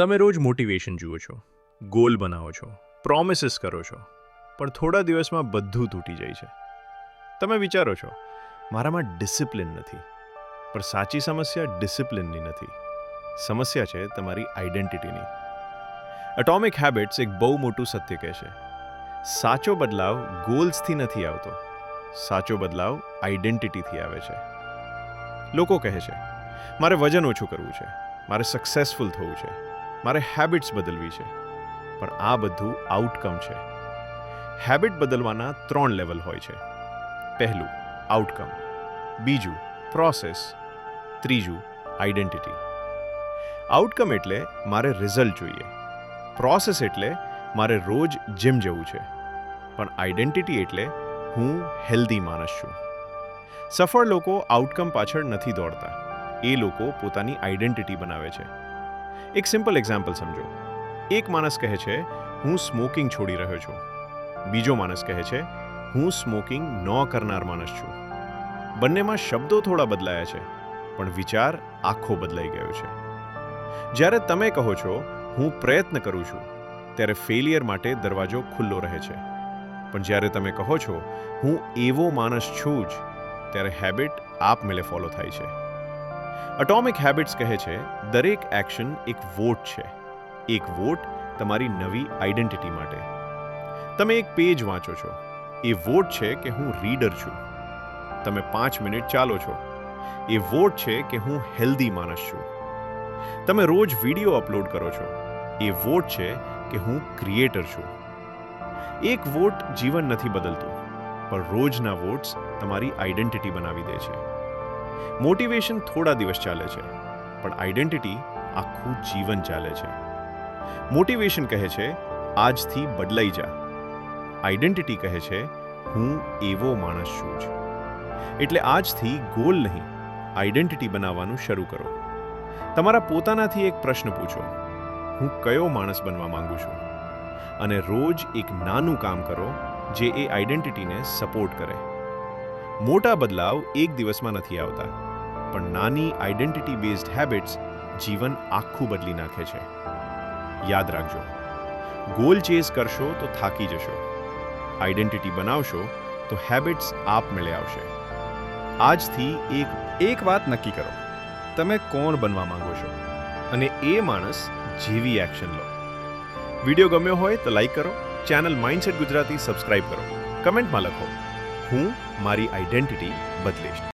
તમે રોજ મોટિવેશન જુઓ છો ગોલ બનાવો છો પ્રોમિસીસ કરો છો, પણ થોડા દિવસમાં બધું તૂટી જાય છે. તમે વિચારો છો, મારામાં ડિસિપ્લિન નથી, પણ સાચી સમસ્યા ડિસિપ્લિનની નથી. સમસ્યા છે તમારી આઈડેન્ટિટીની એટોમિક હેબિટ્સ એક બહુ મોટું સત્ય કહે છે. સાચો બદલાવ ગોલ્સથી નથી આવતો, સાચો બદલાવ આઈડેન્ટિટીથી આવે છે. લોકો કહે છે, મારે વજન ઓછું કરવું છે, મારે સક્સેસફુલ થવું છે. મારે હેબિટ્સ બદલવી છે. પણ આ બધું આઉટકમ છે. હેબિટ બદલવાના ત્રણ લેવલ હોય છે. પહેલું આઉટકમ બીજું પ્રોસેસ ત્રીજું આઈડેન્ટિટી આઉટકમ એટલે મારે રિઝલ્ટ જોઈએ. પ્રોસેસ એટલે મારે રોજ જીમ જવું છે. પણ આઈડેન્ટિટી એટલે હું હેલ્ધી માણસ છું. સફળ લોકો આઉટકમ પાછળ નથી દોડતા. એ લોકો પોતાની આઈડેન્ટિટી બનાવે છે. એક સિમ્પલ એક્ઝામ્પલ સમજો. એક માણસ કહે છે, હું સ્મોકિંગ છોડી રહ્યો છું. બીજો માણસ કહે છે, હું સ્મોકિંગ ન કરનાર માણસ છું. બંનેમાં શબ્દો થોડા બદલાયા છે, પણ વિચાર આખો બદલાઈ ગયો છે. જ્યારે તમે કહો છો, હું પ્રયત્ન કરું છું, ત્યારે ફેલિયર માટે દરવાજો ખુલ્લો રહે છે. પણ જ્યારે તમે કહો છો, હું એવો માણસ છું જ, ત્યારે હેબિટ આપમેળે ફોલો થાય છે. અટોમિક હેબિટ્સ કહે છે, દરેક એક્શન એક વોટ છે. એક વોટ તમારી નવી આઈડેન્ટિટી માટે. તમે એક પેજ વાંચો છો. એ વોટ છે કે હું રીડર છું. તમે પાંચ મિનિટ ચાલો છો. એ વોટ છે કે હું હેલ્ધી માણસ છું. તમે રોજ વીડિયો અપલોડ કરો છો. એ વોટ છે કે હું ક્રિએટર છું. એક વોટ જીવન નથી બદલતું, પણ રોજના વોટ્સ તમારી આઈડેન્ટિટી બનાવી દે છે. મોટિવેશન થોડા દિવસ ચાલે છે, પણ આઈડેન્ટિટી આખું જીવન ચાલે છે. મોટિવેશન કહે છે, આજથી બદલાઈ જા. આઈડેન્ટિટી કહે છે, હું એવો માણસ છું જ. એટલે આજથી ગોલ નહીં, આઈડેન્ટિટી બનાવવાનું શરૂ કરો. તમારા પોતાનાથી એક પ્રશ્ન પૂછો, હું કયો માણસ બનવા માંગુ છું? અને રોજ એક નાનું કામ કરો, જે એ આઈડેન્ટિટીને સપોર્ટ કરે. મોટા બદલાવ એક દિવસમાં નથી આવતા, પણ નાની આઈડેન્ટિટી બેઝડ હેબિટ્સ જીવન આખું બદલી નાખે છે. યાદ રાખજો ગોલ ચેઝ કરશો તો થાકી જશો. આઈડેન્ટિટી બનાવશો તો હેબિટ્સ આપમેળે આવશે. આજથી એક એક વાત નક્કી કરો, તમે કોણ બનવા માંગો છો? અને એ માણસ જેવી એક્શન લો. વીડિયો ગમ્યો હોય તો લાઈક કરો ચેનલ માઇન્ડસેટ ગુજરાતી સબસ્ક્રાઇબ કરો. કમેન્ટમાં લખો. હું મારી આઈડેન્ટિટી બદલીશ.